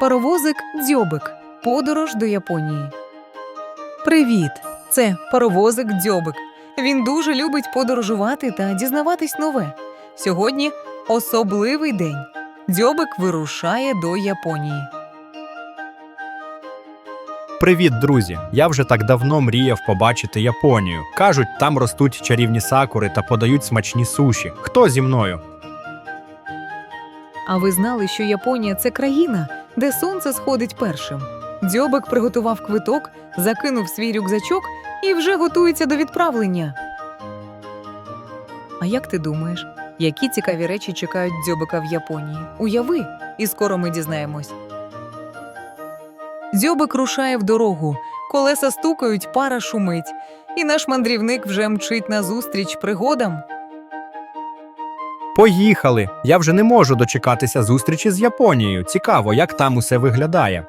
Паровозик Дзьобик. Подорож до Японії. Привіт! Це паровозик Дзьобик. Він дуже любить подорожувати та дізнаватись нове. Сьогодні особливий день. Дзьобик вирушає до Японії. Привіт, друзі! Я вже так давно мріяв побачити Японію. Кажуть, там ростуть чарівні сакури та подають смачні суші. Хто зі мною? А ви знали, що Японія це країна, де сонце сходить першим. Дзьобик приготував квиток, закинув свій рюкзачок і вже готується до відправлення. А як ти думаєш, які цікаві речі чекають дзьобика в Японії? Уяви, і скоро ми дізнаємось. Дзьобик рушає в дорогу, колеса стукають, пара шумить, і наш мандрівник вже мчить назустріч пригодам. Поїхали! Я вже не можу дочекатися зустрічі з Японією. Цікаво, як там усе виглядає.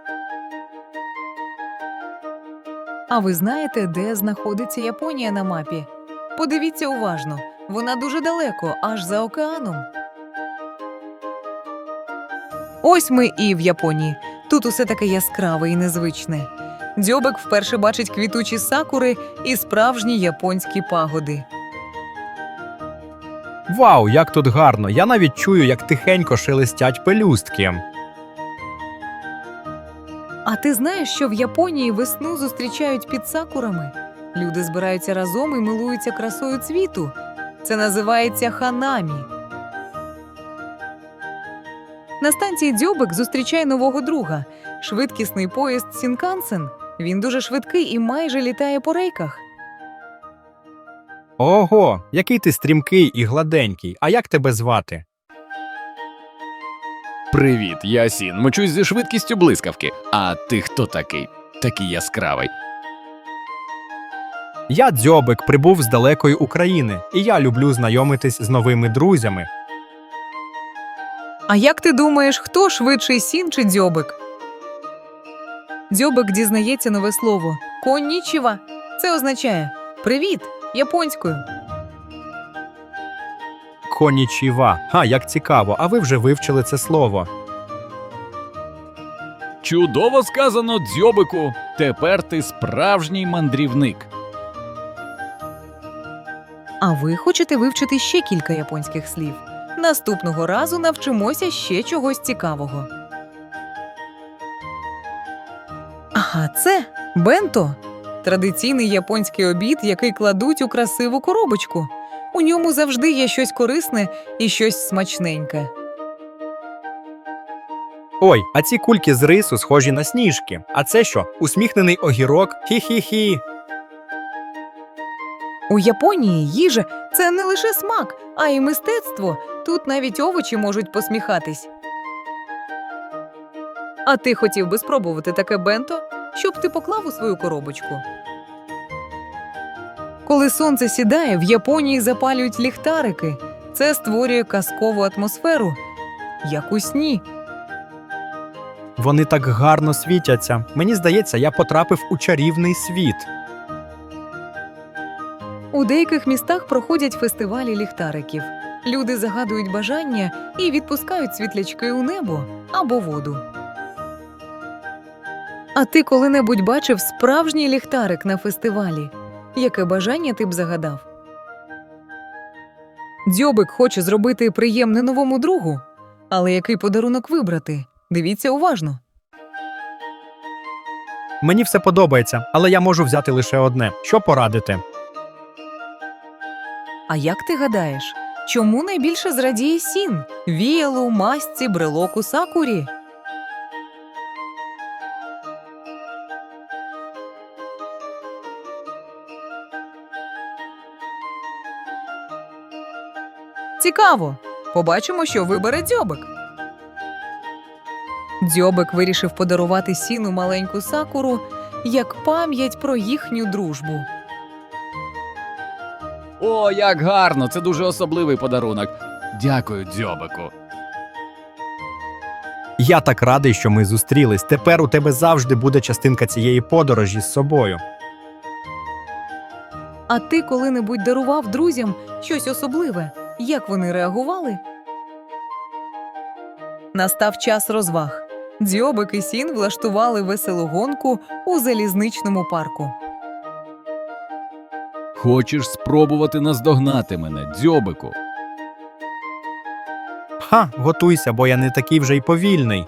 А ви знаєте, де знаходиться Японія на мапі? Подивіться уважно, вона дуже далеко, аж за океаном. Ось ми і в Японії. Тут усе таке яскраве і незвичне. Дзьобик вперше бачить квітучі сакури і справжні японські пагоди. Вау, як тут гарно! Я навіть чую, як тихенько шелестять пелюстки. А ти знаєш, що в Японії весну зустрічають під сакурами? Люди збираються разом і милуються красою цвіту. Це називається ханамі. На станції Дзьобик зустрічає нового друга швидкісний поїзд Сінкансен. Він дуже швидкий і майже літає по рейках. Ого, який ти стрімкий і гладенький. А як тебе звати? Привіт, я Сін. Мчусь зі швидкістю блискавки. А ти хто такий? Такий яскравий. Я дзьобик прибув з далекої України, і я люблю знайомитись з новими друзями. А як ти думаєш, хто швидший сін чи дзьобик? Дзьобик дізнається нове слово коннічіва. Це означає привіт японською. Конічіва. Ха, як цікаво, а ви вже вивчили це слово. Чудово сказано, дзьобику. Тепер ти справжній мандрівник. А ви хочете вивчити ще кілька японських слів? Наступного разу навчимося ще чогось цікавого. Ага, це бенто традиційний японський обід, який кладуть у красиву коробочку. У ньому завжди є щось корисне і щось смачненьке. Ой, а ці кульки з рису схожі на сніжки. А це що? Усміхнений огірок? Хі-хі-хі. У Японії їжа це не лише смак, а й мистецтво. Тут навіть овочі можуть посміхатись. А ти хотів би спробувати таке бенто, щоб ти поклав у свою коробочку. Коли сонце сідає, в Японії запалюють ліхтарики. Це створює казкову атмосферу, як у сні. Вони так гарно світяться. Мені здається, я потрапив у чарівний світ. У деяких містах проходять фестивалі ліхтариків. Люди загадують бажання і відпускають світлячки у небо або воду. А ти коли-небудь бачив справжній ліхтарик на фестивалі? Яке бажання ти б загадав? Дзьобик хоче зробити приємне новому другу. Але який подарунок вибрати? Дивіться уважно. Мені все подобається, але я можу взяти лише одне. Що порадити? А як ти гадаєш, чому найбільше зрадіє сін? Віялу, масці, брелоку, сакурі? Цікаво. Побачимо, що вибере дзьобик. Дзьобик вирішив подарувати сіну маленьку сакуру як пам'ять про їхню дружбу. О, як гарно! Це дуже особливий подарунок. Дякую, дзьобику. Я так радий, що ми зустрілись. Тепер у тебе завжди буде частинка цієї подорожі з собою. А ти коли-небудь дарував друзям щось особливе? Як вони реагували? Настав час розваг. Дзьобик і сін влаштували веселу гонку у залізничному парку. Хочеш спробувати наздогнати мене, дзьобику? Ха, готуйся, бо я не такий вже й повільний.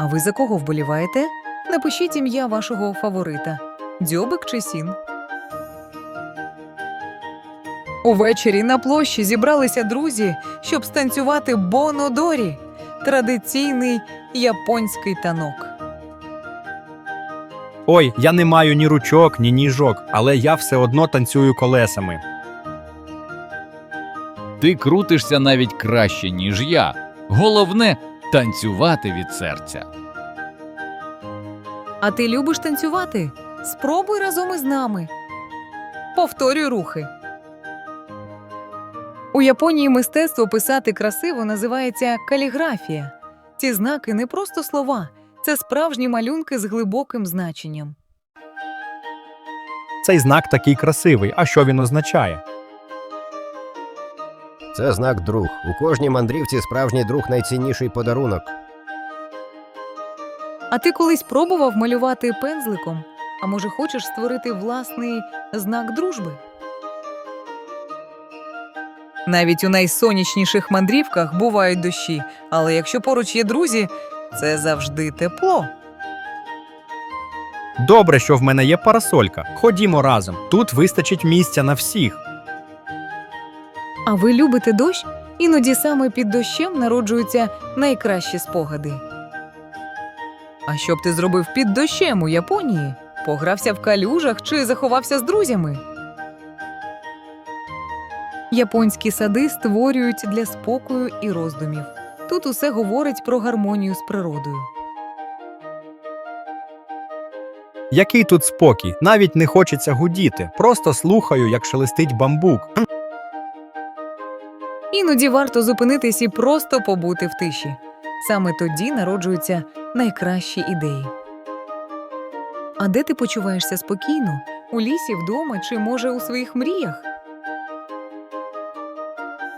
А ви за кого вболіваєте? Напишіть ім'я вашого фаворита дзьобик чи сін. Увечері на площі зібралися друзі, щоб станцювати бонодорі традиційний японський танок. Ой, я не маю ні ручок, ні ніжок, але я все одно танцюю колесами. Ти крутишся навіть краще, ніж я. Головне танцювати від серця. А ти любиш танцювати? Спробуй разом із нами. Повторюй рухи. У Японії мистецтво писати красиво називається каліграфія. Ці знаки не просто слова, це справжні малюнки з глибоким значенням. Цей знак такий красивий. А що він означає? Це знак друг. У кожній мандрівці справжній друг найцінніший подарунок. А ти колись пробував малювати пензликом? А може, хочеш створити власний знак дружби? Навіть у найсонячніших мандрівках бувають дощі, але якщо поруч є друзі, це завжди тепло. Добре, що в мене є парасолька. Ходімо разом. Тут вистачить місця на всіх. А ви любите дощ? Іноді саме під дощем народжуються найкращі спогади. А що б ти зробив під дощем у Японії? Погрався в калюжах чи заховався з друзями? Японські сади створюють для спокою і роздумів. Тут усе говорить про гармонію з природою. Який тут спокій? Навіть не хочеться гудіти. Просто слухаю, як шелестить бамбук. Іноді варто зупинитись і просто побути в тиші. Саме тоді народжуються найкращі ідеї. А де ти почуваєшся спокійно? У лісі, вдома чи може у своїх мріях?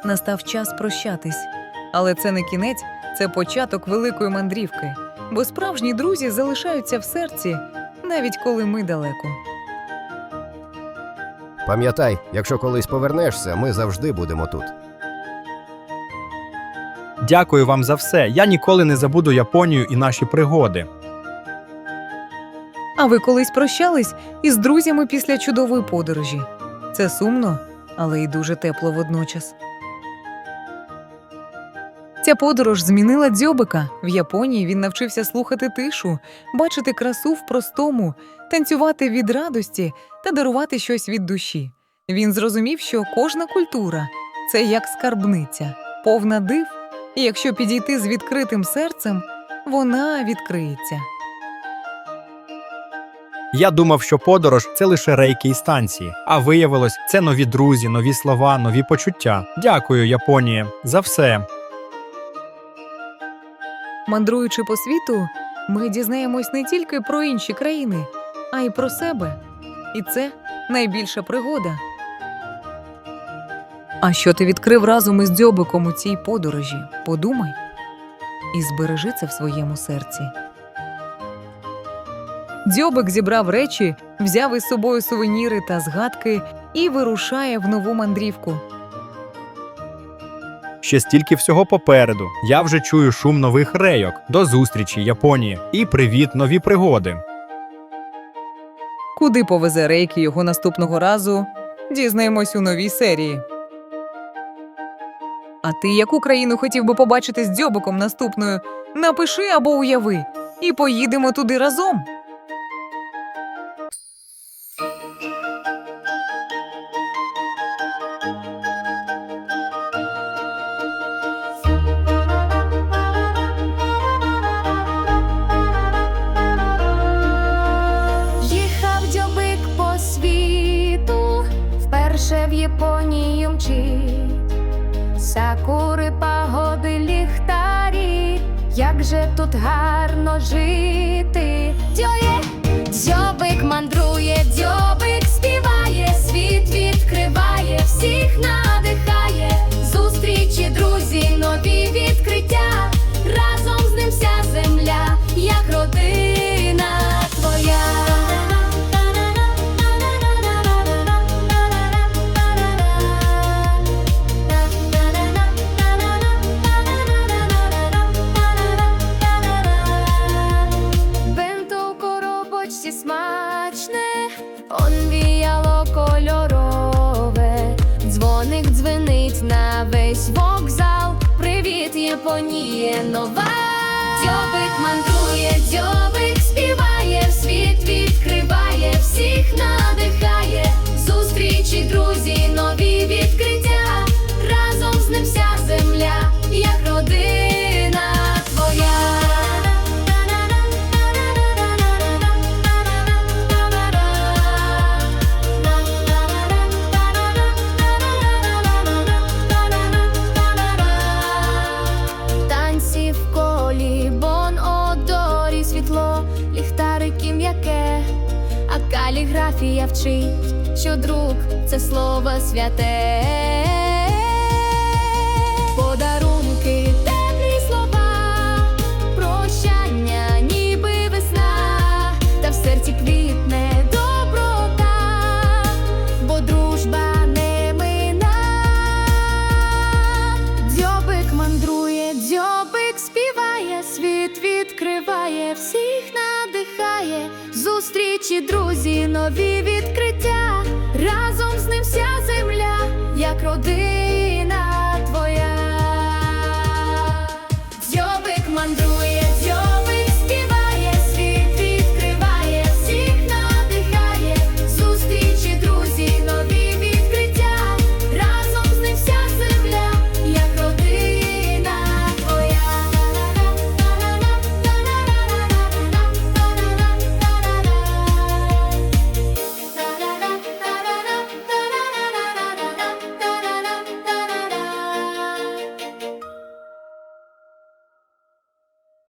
Настав час прощатись. Але це не кінець, це початок великої мандрівки. Бо справжні друзі залишаються в серці, навіть коли ми далеко. Пам'ятай, якщо колись повернешся, ми завжди будемо тут. Дякую вам за все. Я ніколи не забуду Японію і наші пригоди. А ви колись прощались із друзями після чудової подорожі. Це сумно, але й дуже тепло водночас. Ця подорож змінила дзьобика. В Японії він навчився слухати тишу, бачити красу в простому, танцювати від радості та дарувати щось від душі. Він зрозумів, що кожна культура це як скарбниця, повна див, і якщо підійти з відкритим серцем, вона відкриється. Я думав, що подорож це лише рейки і станції, а виявилось, це нові друзі, нові слова, нові почуття. Дякую, Японія, за все. Мандруючи по світу, ми дізнаємось не тільки про інші країни, а й про себе. І це найбільша пригода. А що ти відкрив разом із дзьобиком у цій подорожі? Подумай і збережи це в своєму серці. Дзьобик зібрав речі, взяв із собою сувеніри та згадки і вирушає в нову мандрівку. Ще стільки всього попереду. Я вже чую шум нових рейок. До зустрічі, Японія, і привіт, нові пригоди. Куди повезе рейки його наступного разу? Дізнаємось у новій серії. А ти яку країну хотів би побачити з дзьобиком наступною? Напиши або уяви, і поїдемо туди разом. Вперше в Японії мчить. Сакури, пагоди, ліхтарі, як же тут гарно жити. Дьоє, дзьобик мандрує, дзьобик співає, світ відкриває, всіх надихає. червоніє нова. Що друг це слово святе. Подарунки, теплі слова, прощання, ніби весна, та в серці квітне доброта, бо дружба не мина. Дзьобик мандрує, дзьобик співає, світ відкриває, всіх надихає, зустрічі, друзі, нові відкриття вся земля, як родина.